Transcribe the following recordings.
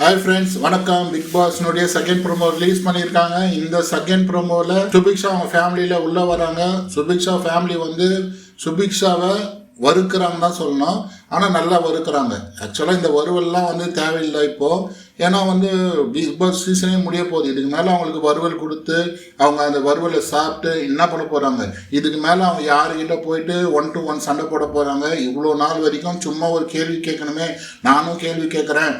Hi friends வணக்கம். Big பாஸ்னுடைய second promo release பண்ணியிருக்காங்க. இந்த செகண்ட் ப்ரோமோவில் சுபிக்ஷா அவங்க ஃபேமிலியில் உள்ளே வராங்க. சுபிக்ஷா ஃபேமிலி வந்து சுபிக்ஷாவை வறுக்கிறாங்க தான் சொல்லணும். ஆனால் நல்லா வறுக்கிறாங்க. ஆக்சுவலாக இந்த வறுவல்லாம் வந்து தேவையில்லை இப்போது ஏன்னா வந்து பிக் பாஸ் சீசனே முடிய போகுது. இதுக்கு மேலே அவங்களுக்கு வறுவல் கொடுத்து அவங்க அந்த வறுவலை சாப்பிட்டு என்ன பண்ண போகிறாங்க இதுக்கு மேலே அவங்க யாருக்கிட்ட போயிட்டு ஒன் டு ஒன் சண்டை போட போகிறாங்க இவ்வளோ நாள் வரைக்கும் சும்மா ஒரு கேள்வி கேட்கணுமே. நானும் கேள்வி கேட்குறேன்.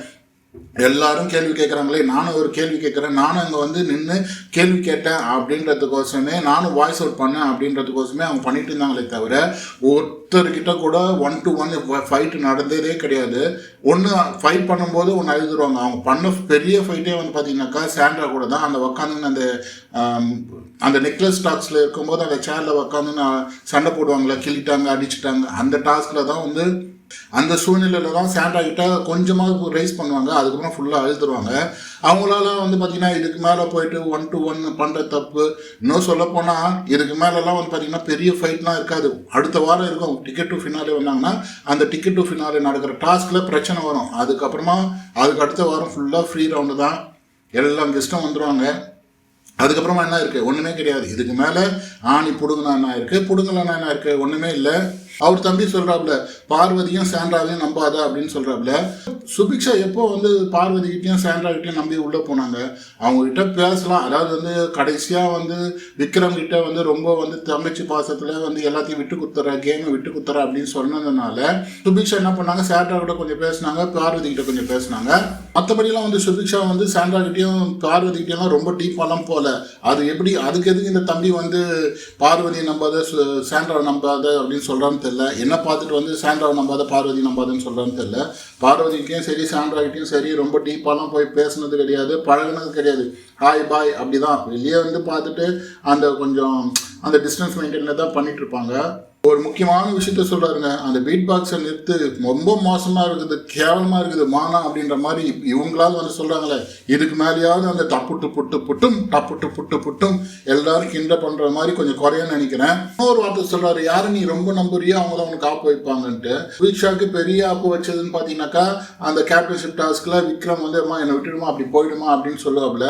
எல்லாரும் கேள்வி கேட்குறாங்களே நானும் ஒரு கேள்வி கேட்குறேன். நானும் அங்கே வந்து நின்று கேள்வி கேட்டேன் அப்படின்றதுக்கோசமே நானும் வாய்ஸ் அவுட் பண்ணேன் அப்படின்றதுக்கோசமே அவங்க பண்ணிட்டு இருந்தாங்களே தவிர ஒருத்தர்கிட்ட கூட ஒன் டு ஒன் ஃபைட் நடந்ததே கிடையாது. ஒன்று ஃபைட் பண்ணும்போது ஒன்று அழுதுருவாங்க. அவங்க பண்ண பெரிய ஃபைட்டே வந்து பார்த்தீங்கன்னாக்கா சாண்ட்ரா கூட தான். அந்த உக்காந்துன்னு அந்த அந்த நெக்லஸ் டாக்ஸில் இருக்கும்போது அந்த சேரில் உக்காந்து சண்டை போடுவாங்களே கிள்ளிட்டாங்க அடிச்சிட்டாங்க. அந்த டாஸ்கில் தான் வந்து அந்த சூழ்நிலையில தான் சாண்டா கிட்ட கொஞ்சமாக ரைஸ் பண்ணுவாங்க. அதுக்கப்புறம் ஃபுல்லாக அழுதுருவாங்க. அவங்களால வந்து பார்த்தீங்கன்னா இதுக்கு மேலே போயிட்டு ஒன் டு ஒன் பண்ணுற தப்பு. இன்னும் சொல்ல போனால் இதுக்கு மேலெல்லாம் வந்து பார்த்தீங்கன்னா பெரிய ஃபைட்லாம் இருக்காது. அடுத்த வாரம் இருக்கும். டிக்கெட் டு ஃபினாலே வந்தாங்கன்னா அந்த டிக்கெட் டு ஃபினாலே நடக்கிற டாஸ்கில் பிரச்சனை வரும். அதுக்கப்புறமா அதுக்கு அடுத்த வாரம் ஃபுல்லாக ஃப்ரீ ரவுண்டு தான். எல்லாம் கெஸ்ட்டும் வந்துடுவாங்க அதுக்கப்புறமா என்ன இருக்கு? ஒண்ணுமே கிடையாது. இதுக்கு மேல ஆணி புடுங்கினா இருக்குது இருக்கு? என்ன இருக்கு? ஒண்ணுமே இல்லை. அவர் தம்பி சொல்றாப்ல பார்வதியும் சாண்ட்ராவையும் நம்பாத அப்படின்னு சொல்றாப்ல சுபிக்ஷா எப்போ வந்து பார்வதி கிட்டயும் சாண்ட்ரா நம்பி உள்ள போனாங்க? அவங்க கிட்ட பேசலாம். அதாவது வந்து கடைசியா வந்து விக்ரம் கிட்ட வந்து ரொம்ப வந்து தங்கச்சி பாசத்துல வந்து எல்லாத்தையும் விட்டு குத்துற கேமை விட்டு குத்துற அப்படின்னு சொன்னதுனால சுபிக்ஷா என்ன பண்ணாங்க? சாண்ட்ரா கிட்ட கொஞ்சம் பேசினாங்க பார்வதி கிட்ட கொஞ்சம் பேசினாங்க. மற்றபடிலாம் வந்து சுபிக்ஷா வந்து சாண்ட்ரா கிட்டயும் பார்வதி கிட்டயும் ரொம்ப டீப்பாலாம் போல அது எப்படி அதுக்கு எதுக்கு இந்த தம்பி வந்து பார்வதி நம்பாத சாண்ட்ராவை நம்பாத அப்படின்னு சொல்றான்னு தெரியல. என்ன பார்த்துட்டு வந்து சாண்ட்ராவை நம்பாத பார்வதி நம்பாதன்னு சொல்றான்னு தெரியல. பார்வதிக்கிட்டையும் சரி சாண்ட்ராகிட்டையும் சரி ரொம்ப டீப்பாலாம் போய் பேசுனது கிடையாது பழகினது கிடையாது. ஹாய் பாய் அப்படிதான். வெளியே வந்து பார்த்துட்டு அந்த கொஞ்சம் அந்த டிஸ்டன்ஸ் மெயின்டைனில் தான் பண்ணிகிட்ருப்பாங்க ஒரு முக்கியமான விஷயத்த சொல்றாருங்க. அந்த பீட் பாக்ஸை நிறுத்து ரொம்ப மோசமா இருக்குது கேவலமா இருக்குது மானா அப்படின்ற மாதிரி இவங்களாவது வந்து சொல்றாங்களே. இதுக்கு மேலேயாவது அந்த டப்புட்டு புட்டு புட்டும் டப்புட்டு புட்டு புட்டும் எல்லாரும் கிண்ட பண்ற மாதிரி கொஞ்சம் குறையன்னு நினைக்கிறேன். ஒரு வார்த்தை சொல்றாரு யாரு நீ ரொம்ப நம்புறியோ அவங்க தான் உனக்கு ஆப்பு வைப்பாங்கன்ட்டு. வீக்ஷாக்கு பெரிய ஆப்பு வச்சதுன்னு பாத்தீங்கன்னாக்கா அந்த கேப்டன்ஷிப் டாஸ்க்ல விக்ரம் வந்து அம்மா என்னை விட்டுடுமா அப்படி போயிடுமா அப்படின்னு சொல்லுவாப்புல.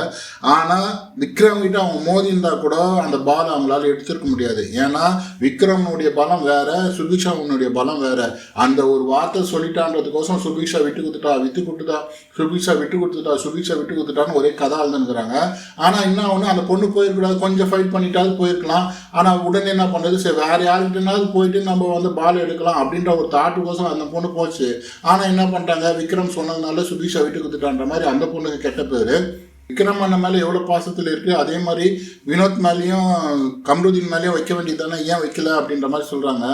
ஆனா விக்ரம் கிட்ட அவங்க மோதி இருந்தா கூட அந்த பால் அவங்களால எடுத்திருக்க முடியாது. ஏன்னா விக்ரம்னுடைய பலம் வேற சுபிக்ஷாவுனுடைய பலம் வேற. அந்த ஒரு வார்த்தை சொல்லிட்டான்றதுக்கோசம் சுபிக்ஷா விட்டு கொடுத்துட்டா விட்டு கொடுத்துட்டா சுபிக்ஷா விட்டு கொடுத்துட்டா சுபிக்ஷா விட்டு கொடுத்துட்டான்னு ஒரே கதை அழுதுங்கிறாங்க ஆனா என்ன ஒன்று அந்த பொண்ணு போயிருக்கூடாது கொஞ்சம் ஃபைட் பண்ணிட்டாவது போயிருக்கலாம். ஆனா உடனே என்ன பண்றது சரி வேற யாருக்கிட்டனாவது போயிட்டு நம்ம வந்து பால் எடுக்கலாம் அப்படின்ற ஒரு தாட்டுக்கோசம் அந்த பொண்ணு போச்சு. ஆனா என்ன பண்ணிட்டாங்க? விக்ரம் சொன்னதுனால சுபிக்ஷா விட்டு கொடுத்துட்டான்ற மாதிரி அந்த பொண்ணுக்கு கெட்ட பேரு. விக்ரம் அண்ணன் மேலே எவ்வளோ பாசத்தில் இருக்குது அதே மாதிரி வினோத் மேலேயும் கமருதீன் மேலேயும் வைக்க வேண்டியதானே ஏன் வைக்கல? அப்படின்ற மாதிரி சொல்கிறாங்க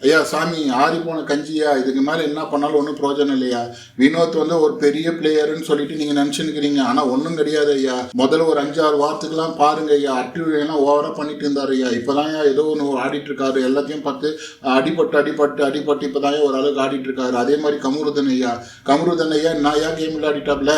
ஐயா சாமி ஆறி போன கஞ்சியா இதுக்கு மேலே என்ன பண்ணாலும் ஒன்றும் பிரயோஜனம் இல்லையா? வினோத் வந்து ஒரு பெரிய பிளேயர்னு சொல்லிட்டு நீங்கள் நினச்சிருக்கிறீங்க ஆனால் ஒன்றும் கிடையாது ஐயா. முதல்ல ஒரு அஞ்சாறு வாரத்துக்குலாம் பாருங்க ஐயா. ஆக்டிவிட்டி ஓவராக பண்ணிட்டு இருந்தார் ஐயா. இப்போதான் ஏதோ ஒன்று ஆடிட்டு இருக்காரு எல்லாத்தையும் பார்த்து அடிபட்டு அடிபட்டு அடிபட்டு இப்போதான் ஒரு அளவுக்கு ஆடிட்டு இருக்காரு அதே மாதிரி கமருதன் ஐயா. கமருதன் ஐயா நான் ஏன் கேம் விளையாடிட்டாப்ல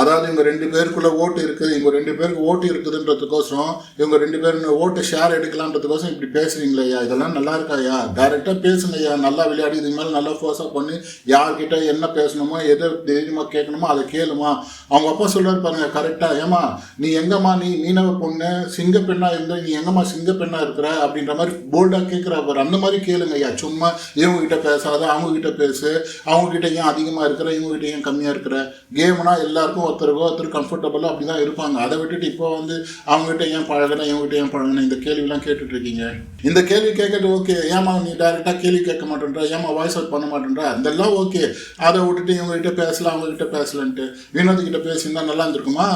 அதாவது இவங்க ரெண்டு பேருக்குள்ள ஓட்டு இருக்குது. இவங்க ரெண்டு பேருக்கு ஓட்டு இருக்குதுன்றதுக்கோசரம் இவங்க ரெண்டு பேரும் ஓட்டு ஷேர் எடுக்கலான்றதுக்கோசரம் இப்படி பேசுறீங்களா ஐயா. இதெல்லாம் நல்லா இருக்காயா டேரெக்டாக பேசுங்க நல்லா விளையாடி இது மேலே நல்லா ஃபோர்ஸாக பண்ணி. யார்கிட்ட என்ன பேசணுமோ எதை தைரியமாக கேட்கணுமோ அதை கேளுமா. அவங்க அப்பா சொல்கிறார் பாருங்க கரெக்டாக ஏமா நீ எங்கம்மா நீ மீனவ பொண்ணு சிங்க பெண்ணாக இருந்த நீ எங்கம்மா சிங்க பெண்ணாக இருக்கிற அப்படின்ற மாதிரி போல்டாக கேட்குறா பாரு. அந்த மாதிரி கேளுங்க ஐயா சும்மா இவங்ககிட்ட பேசாத அவங்ககிட்ட பேசு. அவங்ககிட்ட ஏன் அதிகமாக இருக்கிற இவங்ககிட்ட ஏன் கம்மியாக இருக்கிற? கேம்னா எல்லாருக்கும் ஒருத்தருக்கோ ஒருத்தர் கம்ஃபர்டபுளாக அப்படி தான் இருப்பாங்க. அதை விட்டுட்டு இப்போ வந்து அவங்ககிட்ட ஏன் பழகினா இவங்ககிட்ட ஏன் பழகினா? இந்த கேள்விலாம் கேட்டுட்ருக்கீங்க இந்த கேள்வி கேட்கறது ஓகே ஏமா நீ டேரெக்டாக கேள்வி கேட்க மாட்டேன்றா ஏமா வாய்ஸ் அவுட் பண்ண மாட்டேன்றா? அதெல்லாம் ஓகே அதை விட்டுட்டு இவங்க கிட்ட பேசலாம் அவங்க கிட்ட பேசலன்ட்டு. வினோத் கிட்ட பேசியிருந்தா நல்லா இருந்திருக்குமா?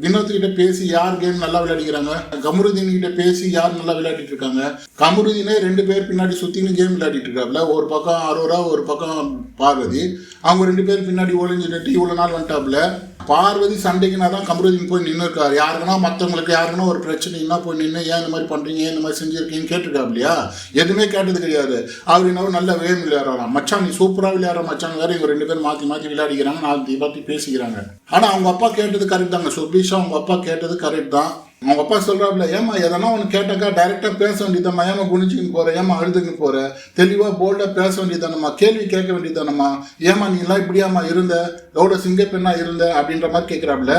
வினோத்கிட்ட பேசி யார் கேம் நல்லா விளையாடிக்கிறாங்க? கமருதீன் கிட்ட பேசி யார் நல்லா விளையாடிட்டு இருக்காங்க? கமருதீனே ரெண்டு பேர் பின்னாடி சுத்தின்னு கேம் விளையாடிட்டு இருக்காப்ல. ஒரு பக்கம் அரோரா ஒரு பக்கம் பார்வதி. அவங்க ரெண்டு பேர் பின்னாடி ஒளிஞ்சுட்டு இவ்வளோ நாள் வந்துட்டாப்ல. பார்வதி சண்டைக்குனா தான் கமருதீன் போய் நின்று இருக்காரு யாருக்குன்னா மற்றவங்களுக்கு யாருக்குன்னா ஒரு பிரச்சனைனா போய் நின்று ஏன் இந்த மாதிரி பண்ணுறீங்க ஏன் இந்த மாதிரி செஞ்சுருக்கீங்கன்னு கேட்டிருக்கா இல்லையா? எதுவுமே கேட்டது கிடையாது. அவர் என்ன நல்ல வேம் விளையாடுறாராம். மச்சான் நீ சூப்பராக விளையாடுற மச்சான் வேறு இவங்க ரெண்டு பேரும் மாற்றி மாற்றி விளையாடிக்கிறாங்க. நாலு பத்தி பேசிக்கிறாங்க. ஆனால் அவங்க அப்பா கேட்டது கரெக்ட் தாங்க. சுபீஷா அவங்க அப்பா கேட்டது கரெக்ட் தான். அவங்க அப்பா சொல்கிறாப்புல ஏமா எதனா ஒன்று கேட்டாக்கா டைரெக்டாக பேச வேண்டியதாம்மா ஏமா குனிச்சுக்கின்னு போகிற ஏமா அழுதுக்குன்னு போகிற தெளிவாக போல்டாக பேச வேண்டியதானம்மா கேள்வி கேட்க வேண்டியதானம்மா ஏமா நீ எல்லாம் இப்படியாம்மா இருந்த? எவ்வளோ சிங்க பெண்ணாக இருந்த? அப்படின்ற மாதிரி கேட்குறாப்புல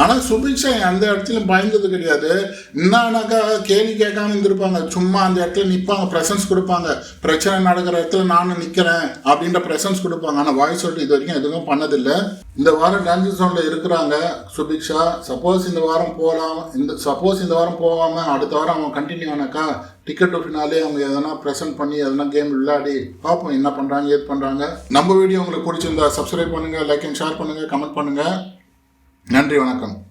ஆனால் சுபிக்ஷா அந்த இடத்துல பயந்தது கிடையாது. என்னன்னாக்கா கேள்வி கேட்காம இருந்திருப்பாங்க. சும்மா அந்த இடத்துல நிற்பாங்க ப்ரெசன்ஸ் கொடுப்பாங்க. பிரச்சனை நடக்கிற இடத்துல நானும் நிற்கிறேன் அப்படின்ற ப்ரெசன்ஸ் கொடுப்பாங்க. ஆனால் வாய்ஸ் சொல்லிட்டு இது வரைக்கும் எதுவும் பண்ணதில்லை. இந்த வாரம் டான்ஸ் ஜோனில் இருக்கிறாங்க சுபிக்ஷா சப்போஸ் இந்த வாரம் போகலாம் இந்த சப்போஸ் இந்த வாரம் போகாமல் அடுத்த வாரம் அவங்க கண்டினியூ ஆனாக்கா டிக்கெட் ஃபினாலே அவங்க எதனா ப்ரெசென்ட் பண்ணி எதனா கேம் விளையாடி பார்ப்போம் என்ன பண்ணுறாங்க ஏது பண்ணுறாங்க நம்ம வீடியோ உங்களுக்கு பிடிச்சிருந்தா சப்ஸ்கிரைப் பண்ணுங்கள் லைக் அண்ட் ஷேர் பண்ணுங்கள் கமெண்ட் பண்ணுங்கள் நன்றி வணக்கம்.